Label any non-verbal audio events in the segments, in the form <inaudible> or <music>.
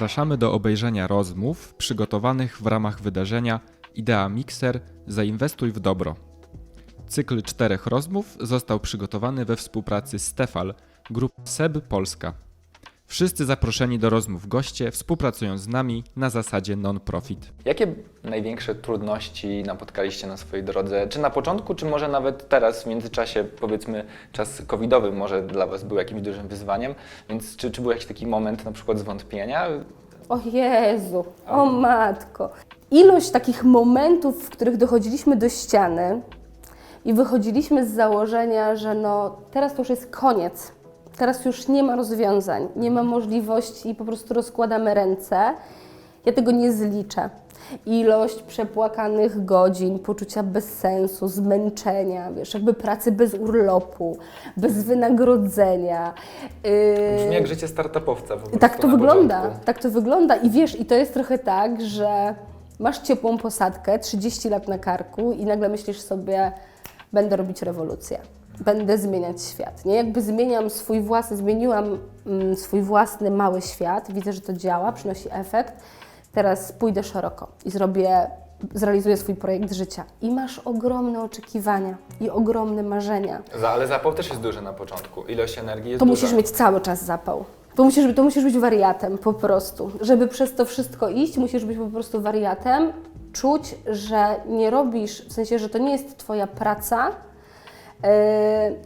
Zapraszamy do obejrzenia rozmów przygotowanych w ramach wydarzenia Idea Mixer Zainwestuj w dobro. Cykl czterech rozmów został przygotowany we współpracy z Stefal, grup SEB Polska. Wszyscy zaproszeni do rozmów goście współpracują z nami na zasadzie non-profit. Jakie największe trudności napotkaliście na swojej drodze? Czy na początku, czy może nawet teraz, w międzyczasie, powiedzmy, czas covidowy może dla Was był jakimś dużym wyzwaniem? Więc czy, czy był jakiś taki moment na przykład zwątpienia? O Jezu, o matko. Ilość takich momentów, w których dochodziliśmy do ściany i wychodziliśmy z założenia, że no teraz to już jest koniec. Teraz już nie ma rozwiązań, nie ma możliwości i po prostu rozkładamy ręce. Ja tego nie zliczę. Ilość przepłakanych godzin, poczucia bezsensu, zmęczenia, wiesz, jakby pracy bez urlopu, bez wynagrodzenia. yy, Brzmi jak życie startupowca. Po prostu tak to wygląda, początku. tak to wygląda. I wiesz, i to jest trochę tak, że masz ciepłą posadkę, 30 lat na karku i nagle myślisz sobie, będę robić rewolucję, będę zmieniać świat. Nie? Jakby zmieniam swój własny, zmieniłam mm, swój własny mały świat, widzę, że to działa, przynosi efekt. Teraz pójdę szeroko i zrobię, zrealizuję swój projekt życia. I masz ogromne oczekiwania i ogromne marzenia. Za, ale zapał też jest duży na początku. Ilość energii jest To duża. musisz mieć cały czas zapał. To musisz, to musisz być wariatem po prostu. Żeby przez to wszystko iść, musisz być po prostu wariatem, czuć, że nie robisz, w sensie, że to nie jest Twoja praca,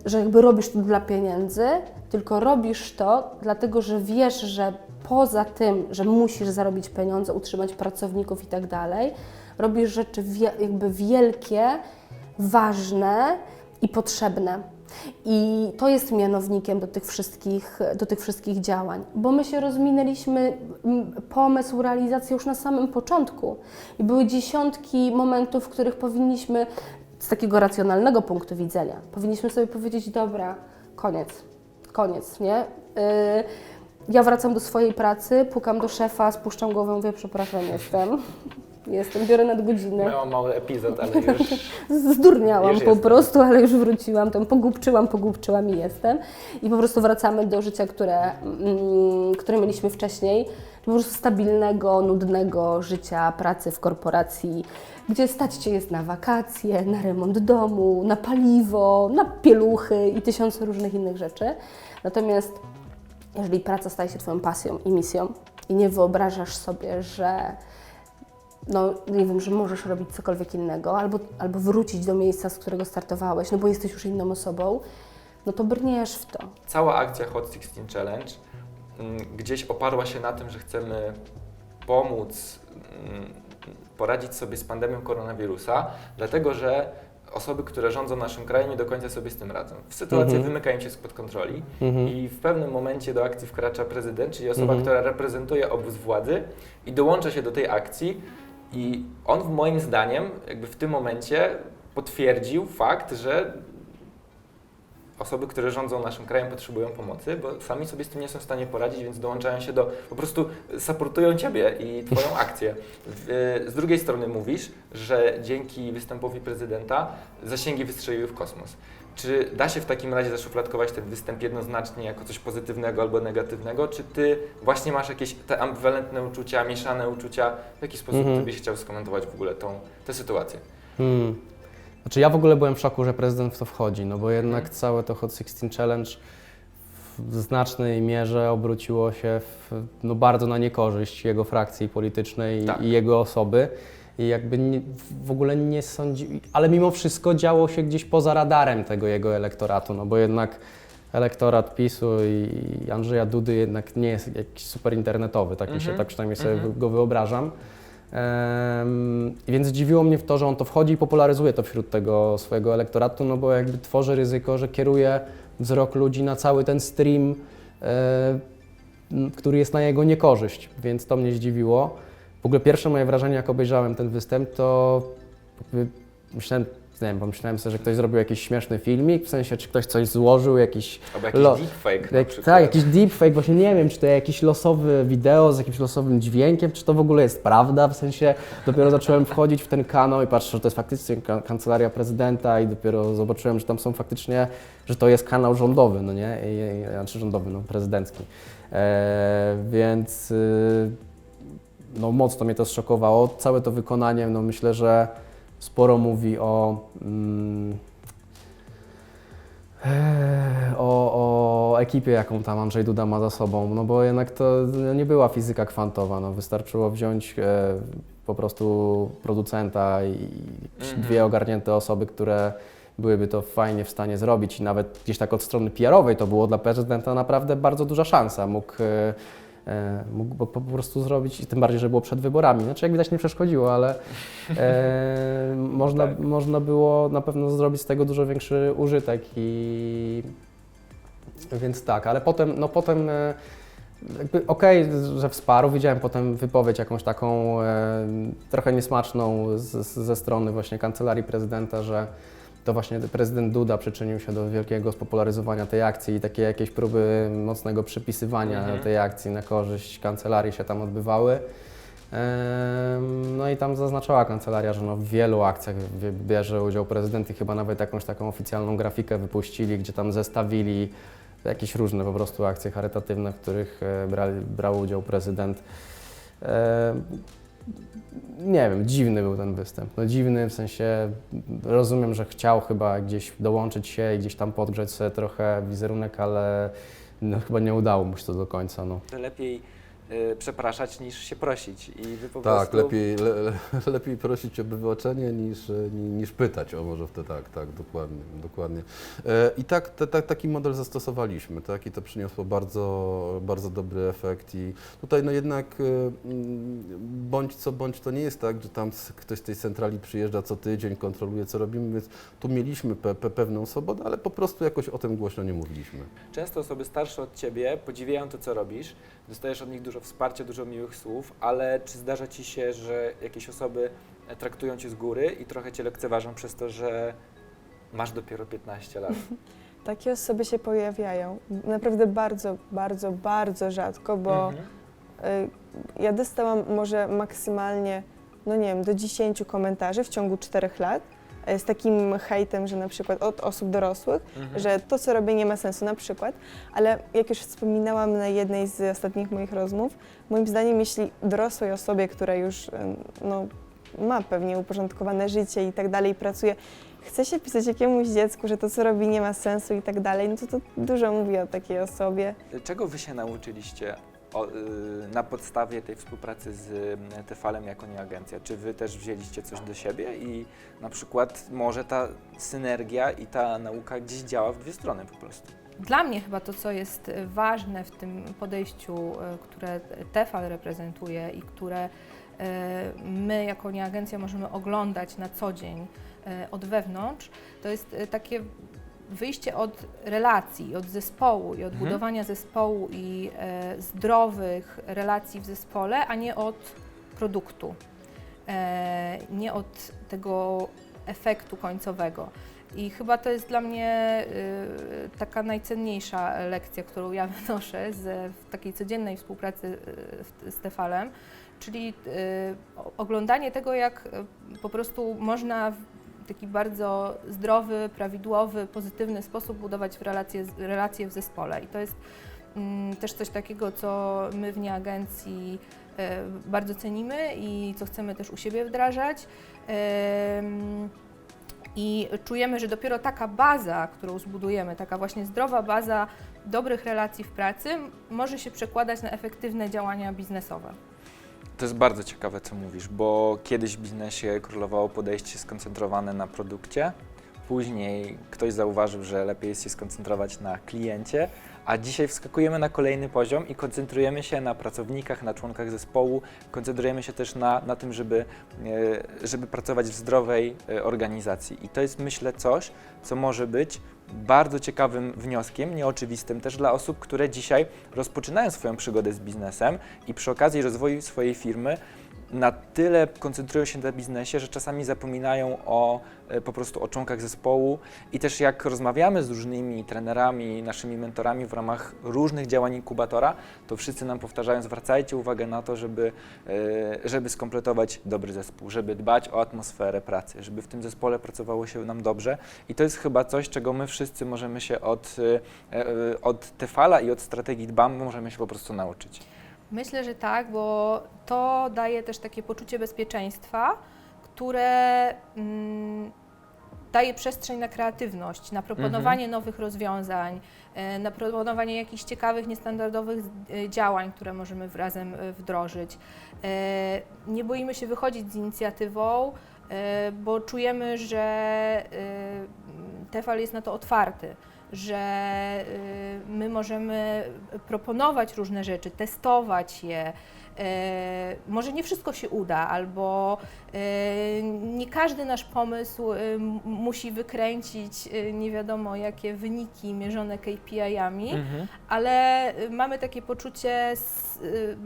że jakby robisz to dla pieniędzy, tylko robisz to dlatego, że wiesz, że poza tym, że musisz zarobić pieniądze, utrzymać pracowników i tak dalej, robisz rzeczy wie, jakby wielkie, ważne i potrzebne. I to jest mianownikiem do tych wszystkich, do tych wszystkich działań, bo my się rozminęliśmy pomysł, realizację już na samym początku. I były dziesiątki momentów, w których powinniśmy, z takiego racjonalnego punktu widzenia, powinniśmy sobie powiedzieć: Dobra, koniec, koniec, nie? Yy, ja wracam do swojej pracy, pukam do szefa, spuszczam głowę, mówię: Przepraszam, jestem. Jestem, biorę nadgodzinę. Miałam mały epizod, ale już <laughs> Zdurniałam Już po jestem. prostu, ale już wróciłam, tam pogubczyłam, pogubczyłam i jestem. I po prostu wracamy do życia, które, mm, które mieliśmy wcześniej. Po prostu stabilnego, nudnego życia, pracy w korporacji, gdzie stać Cię jest na wakacje, na remont domu, na paliwo, na pieluchy i tysiące różnych innych rzeczy. Natomiast jeżeli praca staje się Twoją pasją i misją i nie wyobrażasz sobie, że no nie wiem, że możesz robić cokolwiek innego, albo, albo wrócić do miejsca, z którego startowałeś, no bo jesteś już inną osobą, no to brniesz w to. cała akcja Hot 16 Challenge mm, gdzieś oparła się na tym, że chcemy pomóc mm, poradzić sobie z pandemią koronawirusa, dlatego że osoby, które rządzą naszym krajem, nie do końca sobie z tym radzą. W sytuacji Mhm. wymyka im się spod kontroli Mhm. i w pewnym momencie do akcji wkracza prezydent, czyli osoba, Mhm. która reprezentuje obóz władzy i dołącza się do tej akcji i on w moim zdaniem jakby w tym momencie potwierdził fakt, że osoby, które rządzą naszym krajem potrzebują pomocy, bo sami sobie z tym nie są w stanie poradzić, więc dołączają się do, po prostu supportują Ciebie i Twoją <laughs> akcję. Z drugiej strony mówisz, że dzięki występowi prezydenta zasięgi wystrzeliły w kosmos. Czy da się w takim razie zaszufladkować ten występ jednoznacznie jako coś pozytywnego albo negatywnego, czy Ty właśnie masz jakieś te ambiwalentne uczucia, mieszane uczucia? W jaki sposób Mhm. Ty byś chciał skomentować w ogóle tą, tę sytuację? Hmm. Znaczy ja w ogóle byłem w szoku, że prezydent w to wchodzi, no bo jednak Mhm. całe to Hot 16 Challenge w znacznej mierze obróciło się w, no bardzo na niekorzyść jego frakcji politycznej Tak. i jego osoby. I jakby nie, w ogóle nie sądzi, ale mimo wszystko działo się gdzieś poza radarem tego jego elektoratu, no bo jednak elektorat PiSu i Andrzeja Dudy jednak nie jest jakiś super internetowy, tak mi się, Mhm. tak przynajmniej sobie Mhm. go wyobrażam. Więc dziwiło mnie w to, że on to wchodzi i popularyzuje to wśród tego swojego elektoratu, no bo jakby tworzy ryzyko, że kieruje wzrok ludzi na cały ten stream, który jest na jego niekorzyść, więc to mnie zdziwiło. W ogóle pierwsze moje wrażenie, jak obejrzałem ten występ, to myślałem, Nie wiem, pomyślałem sobie, że ktoś zrobił jakiś śmieszny filmik, w sensie, czy ktoś coś złożył, jakiś Albo jakiś Lo- deepfake jak, tak, jakiś deepfake, właśnie nie wiem, czy to jakiś losowy wideo z jakimś losowym dźwiękiem, czy to w ogóle jest prawda, w sensie dopiero zacząłem wchodzić w ten kanał i patrzę, że to jest faktycznie ka- kancelaria prezydenta i dopiero zobaczyłem, że tam są faktycznie, że to jest kanał rządowy, no nie, I, i, znaczy rządowy, no prezydencki, e, więc y, no mocno mnie to zszokowało, całe to wykonanie, no myślę, że sporo mówi o... Mm, Eee, o, o ekipie, jaką tam Andrzej Duda ma za sobą, no bo jednak to nie była fizyka kwantowa, no wystarczyło wziąć e, po prostu producenta i Mhm. dwie ogarnięte osoby, które byłyby to fajnie w stanie zrobić i nawet gdzieś tak od strony PR-owej to było dla prezydenta naprawdę bardzo duża szansa. Mógł, e, e, mógł po, prostu zrobić, i tym bardziej, że było przed wyborami. Znaczy jak widać nie przeszkodziło, ale e, <laughs> można, Tak. można było na pewno zrobić z tego dużo większy użytek i więc tak, ale potem, no potem e, jakby okej, że wsparł, widziałem potem wypowiedź jakąś taką e, trochę niesmaczną z, z, ze strony właśnie Kancelarii Prezydenta, że to właśnie prezydent Duda przyczynił się do wielkiego spopularyzowania tej akcji i takie jakieś próby mocnego przypisywania Mhm. tej akcji na korzyść kancelarii się tam odbywały. No i tam zaznaczała kancelaria, że no w wielu akcjach bierze udział prezydent i chyba nawet jakąś taką oficjalną grafikę wypuścili, gdzie tam zestawili jakieś różne po prostu akcje charytatywne, w których e, brał udział prezydent. Nie wiem, dziwny był ten występ. No dziwny w sensie, rozumiem, że chciał chyba gdzieś dołączyć się i gdzieś tam podgrzeć sobie trochę wizerunek, ale no, chyba nie udało mu się to do końca. No. To lepiej y, przepraszać niż się prosić. I wy po Tak, prostu... lepiej, le, le, lepiej prosić o wybaczenie niż, ni- niż pytać, o może wtedy tak, tak, dokładnie, dokładnie. E, I tak, te, ta- taki model zastosowaliśmy, tak, i to przyniosło bardzo, bardzo dobry efekt. I tutaj no jednak e, mm, bądź co bądź to nie jest tak, że tam ktoś z tej centrali przyjeżdża co tydzień, kontroluje co robimy, więc tu mieliśmy pe, pe, pewną swobodę, ale po prostu jakoś o tym głośno nie mówiliśmy. Często osoby starsze od ciebie podziwiają to, co robisz, dostajesz od nich dużo wsparcia, dużo miłych słów, ale czy zdarza ci się, że jakieś osoby e, traktują cię z góry i trochę cię lekceważą przez to, że masz dopiero 15 lat? <laughs> Takie osoby się pojawiają. Naprawdę bardzo, bardzo, bardzo rzadko, bo Mhm. y, ja dostałam może maksymalnie, no nie wiem, do 10 komentarzy w ciągu 4 lat z takim hejtem, że na przykład od osób dorosłych, Mhm. że to, co robię, nie ma sensu na przykład, ale jak już wspominałam na jednej z ostatnich moich rozmów, moim zdaniem, jeśli dorosłej osobie, która już y, no, ma pewnie uporządkowane życie i tak dalej, pracuje, chce się pisać jakiemuś dziecku, że to, co robi, nie ma sensu i tak dalej, no to to dużo mówi o takiej osobie. Czego wy się nauczyliście o, y, na podstawie tej współpracy z y, Tefalem jako nie agencja? Czy wy też wzięliście coś do siebie i na przykład może ta synergia i ta nauka gdzieś działa w dwie strony po prostu? Dla mnie chyba to, co jest e, ważne w tym podejściu, które TEFAL reprezentuje i które my jako nieagencja możemy oglądać na co dzień od wewnątrz, to jest takie wyjście od relacji, od zespołu i od Mhm. budowania zespołu i e, zdrowych relacji w zespole, a nie od produktu, e, nie od tego efektu końcowego. I chyba to jest dla mnie y, taka najcenniejsza lekcja, którą ja <laughs> wynoszę z w takiej codziennej współpracy y, w- z Tefalem, czyli y, o- oglądanie tego, jak po prostu można taki bardzo zdrowy, prawidłowy, pozytywny sposób budować relacje, relacje w zespole. I to jest mm, też coś takiego, co my w nieagencji y, bardzo cenimy i co chcemy też u siebie wdrażać. I czujemy, że dopiero taka baza, którą zbudujemy, taka właśnie zdrowa baza dobrych relacji w pracy, może się przekładać na efektywne działania biznesowe. To jest bardzo ciekawe, co mówisz, bo kiedyś w biznesie królowało podejście skoncentrowane na produkcie, później ktoś zauważył, że lepiej jest się skoncentrować na kliencie, a dzisiaj wskakujemy na kolejny poziom i koncentrujemy się na pracownikach, na członkach zespołu, koncentrujemy się też na, na tym, żeby, e, żeby pracować w zdrowej e, organizacji. I to jest, myślę, coś, co może być bardzo ciekawym wnioskiem, nieoczywistym też dla osób, które dzisiaj rozpoczynają swoją przygodę z biznesem i przy okazji rozwoju swojej firmy na tyle koncentrują się na biznesie, że czasami zapominają o e, po prostu o członkach zespołu i też jak rozmawiamy z różnymi trenerami, naszymi mentorami w ramach różnych działań inkubatora, to wszyscy nam powtarzają, zwracajcie uwagę na to, żeby, e, żeby skompletować dobry zespół, żeby dbać o atmosferę pracy, żeby w tym zespole pracowało się nam dobrze i to jest chyba coś, czego my wszyscy możemy się od, e, od Tefala i od strategii dbam, możemy się po prostu nauczyć. Myślę, że tak, bo to daje też takie poczucie bezpieczeństwa, które mm, daje przestrzeń na kreatywność, na proponowanie nowych rozwiązań, e, na proponowanie jakichś ciekawych, niestandardowych e, działań, które możemy razem e, wdrożyć. Nie boimy się wychodzić z inicjatywą, bo czujemy, że Tefal jest na to otwarty że y, my możemy proponować różne rzeczy, testować je. E, Może nie wszystko się uda, albo e, nie każdy nasz pomysł musi wykręcić nie wiadomo jakie wyniki mierzone KPI-ami, ale y, mamy takie poczucie y,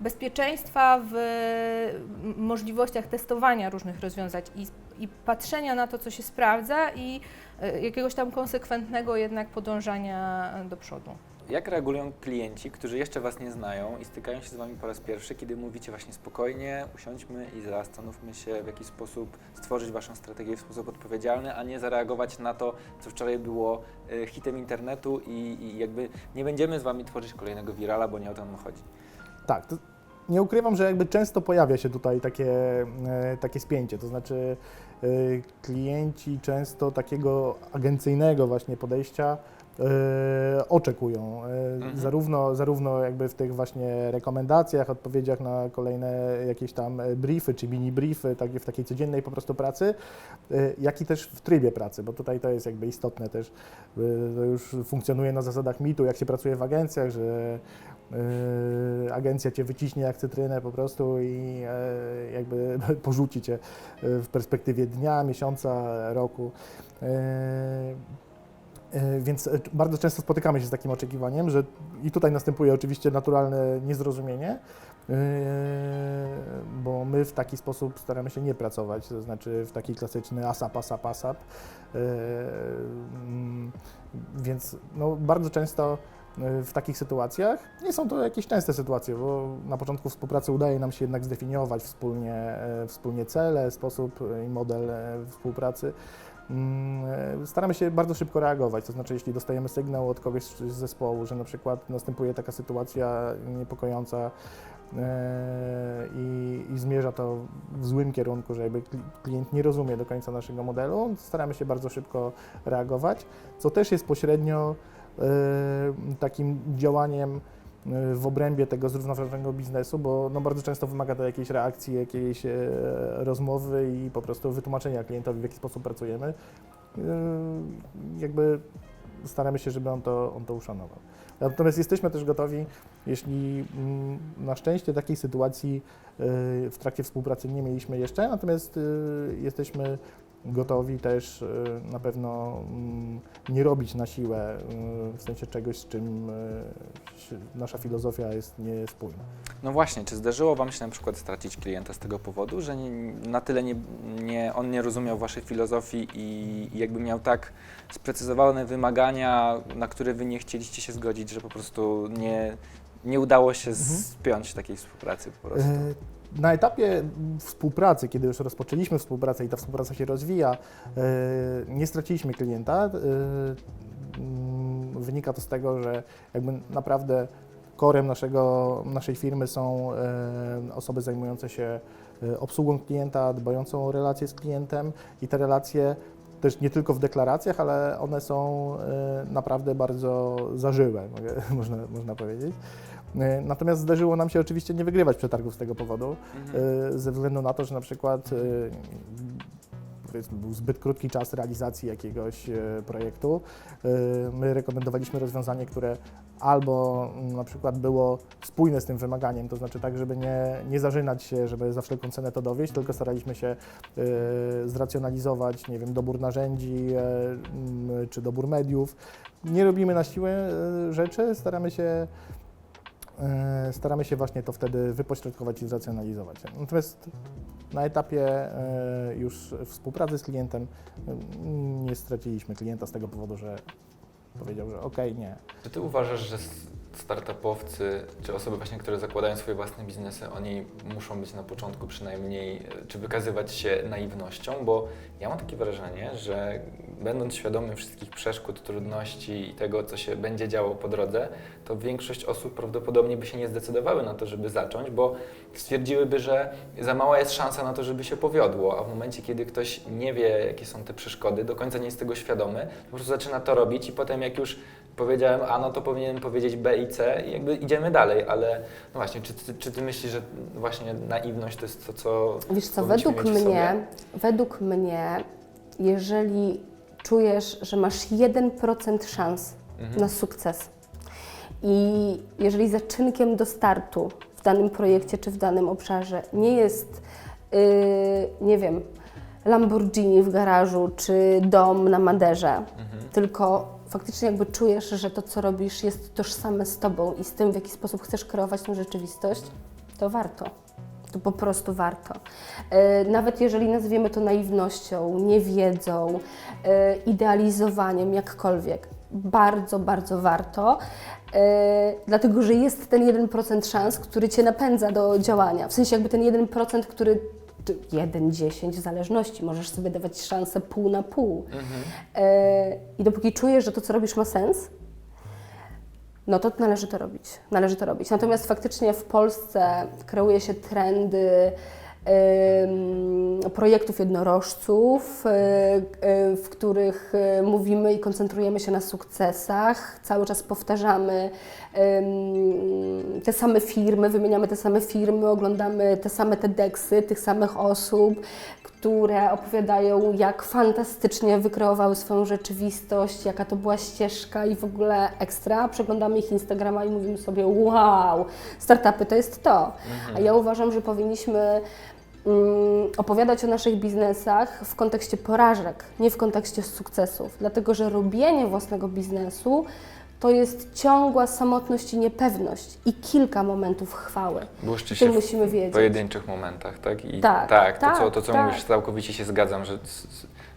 bezpieczeństwa w możliwościach testowania różnych rozwiązań i, i patrzenia na to, co się sprawdza i y, jakiegoś tam konsekwentnego jednak podążania do przodu. Jak reagują klienci, którzy jeszcze Was nie znają i stykają się z Wami po raz pierwszy, kiedy mówicie właśnie spokojnie, usiądźmy i zastanówmy się, w jaki sposób stworzyć Waszą strategię w sposób odpowiedzialny, a nie zareagować na to, co wczoraj było e, hitem internetu i, i jakby nie będziemy z Wami tworzyć kolejnego wirala, bo nie o to nam chodzi. Tak, to nie ukrywam, że jakby często pojawia się tutaj takie, e, takie spięcie, to znaczy e, klienci często takiego agencyjnego właśnie podejścia oczekują, e, Mhm. zarówno, zarówno jakby w tych właśnie rekomendacjach, odpowiedziach na kolejne jakieś tam e, briefy czy mini briefy, tak, w takiej codziennej po prostu pracy, e, jak i też w trybie pracy, bo tutaj to jest jakby istotne też, e, to już funkcjonuje na zasadach mitu, jak się pracuje w agencjach, że Yy, agencja cię wyciśnie jak cytrynę po prostu i e, jakby <laughs> porzuci cię e, w perspektywie dnia, miesiąca, roku. E, e, Więc e, bardzo często spotykamy się z takim oczekiwaniem, że i tutaj następuje oczywiście naturalne niezrozumienie, e, bo my w taki sposób staramy się nie pracować, to znaczy w taki klasyczny ASAP, ASAP, ASAP. E, mm, Więc no, bardzo często e, w takich sytuacjach. Nie są to jakieś częste sytuacje, bo na początku współpracy udaje nam się jednak zdefiniować wspólnie, e, wspólnie cele, sposób e, i model e, współpracy. Mm, e, Staramy się bardzo szybko reagować, to znaczy jeśli dostajemy sygnał od kogoś z zespołu, że na przykład następuje taka sytuacja niepokojąca e, i, i zmierza to w złym kierunku, że jakby kli- klient nie rozumie do końca naszego modelu, staramy się bardzo szybko reagować, co też jest pośrednio e, takim działaniem w obrębie tego zrównoważonego biznesu, bo no bardzo często wymaga to jakiejś reakcji, jakiejś e, rozmowy i po prostu wytłumaczenia klientowi, w jaki sposób pracujemy. E, Jakby staramy się, żeby on to, on to uszanował. Natomiast jesteśmy też gotowi, jeśli mm, na szczęście takiej sytuacji e, w trakcie współpracy nie mieliśmy jeszcze, natomiast jesteśmy gotowi też e, na pewno mm, nie robić na siłę e, w sensie czegoś, z czym się- nasza filozofia jest niespójna. No właśnie, czy zdarzyło Wam się na przykład stracić klienta z tego powodu, że nie, na tyle nie, nie, on nie rozumiał Waszej filozofii i, i jakby miał tak sprecyzowane wymagania, na które Wy nie chcieliście się zgodzić, że po prostu nie, nie udało się Mhm. spiąć takiej współpracy po prostu? E, Na etapie współpracy, kiedy już rozpoczęliśmy współpracę i ta współpraca się rozwija, e, nie straciliśmy klienta. E, mm, Wynika to z tego, że jakby naprawdę korem naszego, naszej firmy są e, osoby zajmujące się obsługą klienta, dbającą o relacje z klientem i te relacje też nie tylko w deklaracjach, ale one są naprawdę bardzo zażyłe, <laughs> można, można powiedzieć. E, Natomiast zdarzyło nam się oczywiście nie wygrywać przetargów z tego powodu, Mhm. e, ze względu na to, że na przykład e, był zbyt krótki czas realizacji jakiegoś projektu. My rekomendowaliśmy rozwiązanie, które albo mm, na przykład było spójne z tym wymaganiem, to znaczy tak, żeby nie, nie zażynać się, żeby za wszelką cenę to dowieść, tylko staraliśmy się zracjonalizować, nie wiem, dobór narzędzi czy dobór mediów. Nie robimy na siłę rzeczy, staramy się staramy się właśnie to wtedy wypośrodkować i zracjonalizować. Natomiast na etapie e, już współpracy z klientem e, nie straciliśmy klienta z tego powodu, że powiedział, że okej, nie. Czy ty uważasz, że startupowcy, czy osoby właśnie, które zakładają swoje własne biznesy, oni muszą być na początku przynajmniej, czy wykazywać się naiwnością? Bo ja mam takie wrażenie, że będąc świadomym wszystkich przeszkód, trudności i tego, co się będzie działo po drodze, to większość osób prawdopodobnie by się nie zdecydowały na to, żeby zacząć, bo stwierdziłyby, że za mała jest szansa na to, żeby się powiodło, a w momencie, kiedy ktoś nie wie, jakie są te przeszkody, do końca nie jest tego świadomy, po prostu zaczyna to robić i potem jak już powiedziałem A, no to powinienem powiedzieć B i I jakby idziemy dalej, ale no właśnie, czy, ty- czy ty myślisz, że właśnie naiwność to jest to, co Wiesz co, według mnie, według mnie, jeżeli czujesz, że masz 1% szans Mhm. na sukces i jeżeli zaczynkiem do startu w danym projekcie czy w danym obszarze nie jest, yy, nie wiem, Lamborghini w garażu czy dom na Maderze, Mhm. tylko faktycznie jakby czujesz, że to, co robisz jest tożsame z Tobą i z tym, w jaki sposób chcesz kreować tą rzeczywistość, to warto. To po prostu warto. E, Nawet jeżeli nazwiemy to naiwnością, niewiedzą, e, idealizowaniem, jakkolwiek, bardzo, bardzo warto, e, dlatego że jest ten 1% szans, który Cię napędza do działania. W sensie jakby ten 1%, który czy 1,10 w zależności, możesz sobie dawać szansę pół na pół. E, I dopóki czujesz, że to, co robisz, ma sens, no to należy to robić. Należy to robić. Natomiast faktycznie w Polsce kreuje się trendy projektów jednorożców, e, e, w których e, mówimy i koncentrujemy się na sukcesach. Cały czas powtarzamy te same firmy, wymieniamy te same firmy, oglądamy te same TEDxy tych samych osób, które opowiadają, jak fantastycznie wykreowały swoją rzeczywistość, jaka to była ścieżka i w ogóle ekstra. Przeglądamy ich Instagrama i mówimy sobie, wow, startupy to jest to. A ja uważam, że powinniśmy opowiadać o naszych biznesach w kontekście porażek, nie w kontekście sukcesów. Dlatego, że robienie własnego biznesu to jest ciągła samotność i niepewność i kilka momentów chwały. Błyszczy się w musimy wiedzieć. pojedynczych momentach, tak? I Tak, tak, to, tak, co, to co tak. mówisz, całkowicie się zgadzam, że,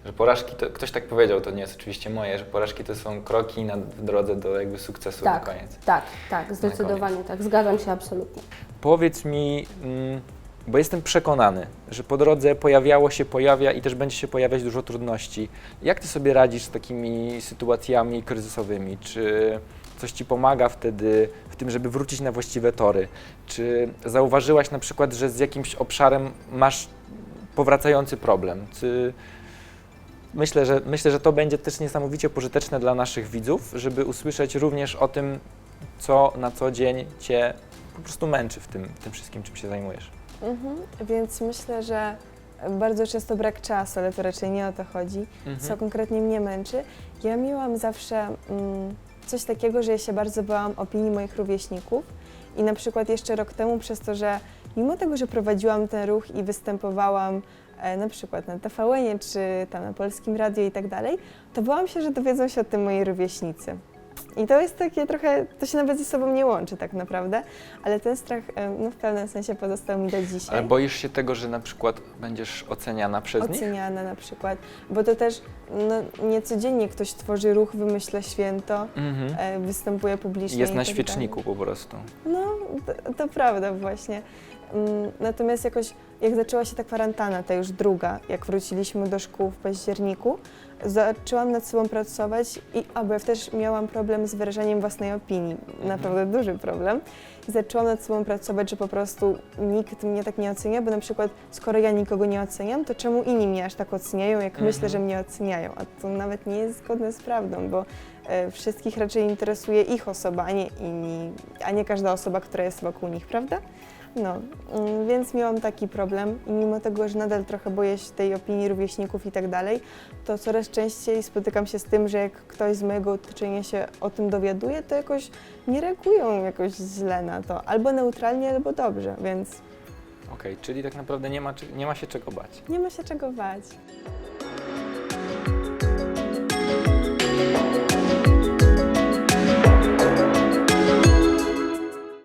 że porażki, to, ktoś tak powiedział, to nie jest oczywiście moje, że porażki to są kroki na w drodze do jakby sukcesu Tak, na koniec. tak, tak, zdecydowanie tak. Zgadzam się absolutnie. Powiedz mi, mm, bo jestem przekonany, że po drodze pojawiało się, pojawia i też będzie się pojawiać dużo trudności. Jak ty sobie radzisz z takimi sytuacjami kryzysowymi? Czy coś ci pomaga wtedy w tym, żeby wrócić na właściwe tory? Czy zauważyłaś na przykład, że z jakimś obszarem masz powracający problem? Czy myślę, że, myślę, że to będzie też niesamowicie pożyteczne dla naszych widzów, żeby usłyszeć również o tym, co na co dzień cię po prostu męczy w tym, w tym wszystkim, czym się zajmujesz. Mhm. Więc myślę, że bardzo często brak czasu, ale to raczej nie o to chodzi. Co konkretnie mnie męczy? Ja miałam zawsze mm, coś takiego, że ja się bardzo bałam opinii moich rówieśników i na przykład jeszcze rok temu przez to, że mimo tego, że prowadziłam ten ruch i występowałam e, na przykład na TVN czy tam na Polskim Radio i tak dalej, to bałam się, że dowiedzą się o tym moi rówieśnicy. I to jest takie trochę, to się nawet ze sobą nie łączy tak naprawdę, ale ten strach e, no, w pewnym sensie pozostał mi do dzisiaj. Ale boisz się tego, że na przykład będziesz oceniana przez nich? oceniana na przykład, bo to też no, nie codziennie ktoś tworzy ruch, wymyśla święto, Mhm. e, występuje publicznie. Jest na tak świeczniku po prostu. No, to, to prawda właśnie. Mm, Natomiast jakoś, jak zaczęła się ta kwarantanna, ta już druga, jak wróciliśmy do szkół w październiku, zaczęłam nad sobą pracować i, a bo ja też miałam problem z wyrażaniem własnej opinii, naprawdę duży problem. Zaczęłam nad sobą pracować, że po prostu nikt mnie tak nie ocenia, bo na przykład skoro ja nikogo nie oceniam, to czemu inni mnie aż tak oceniają, jak Mhm. myślę, że mnie oceniają, a to nawet nie jest zgodne z prawdą, bo e, wszystkich raczej interesuje ich osoba, a nie inni, a nie każda osoba, która jest wokół nich, prawda? No, mm, więc miałam taki problem i mimo tego, że nadal trochę boję się tej opinii rówieśników i tak dalej, to coraz częściej spotykam się z tym, że jak ktoś z mojego otoczenia się o tym dowiaduje, to jakoś nie reagują jakoś źle na to, albo neutralnie, albo dobrze, więc Okej, czyli tak naprawdę nie ma, nie ma się czego bać. nie ma się czego bać.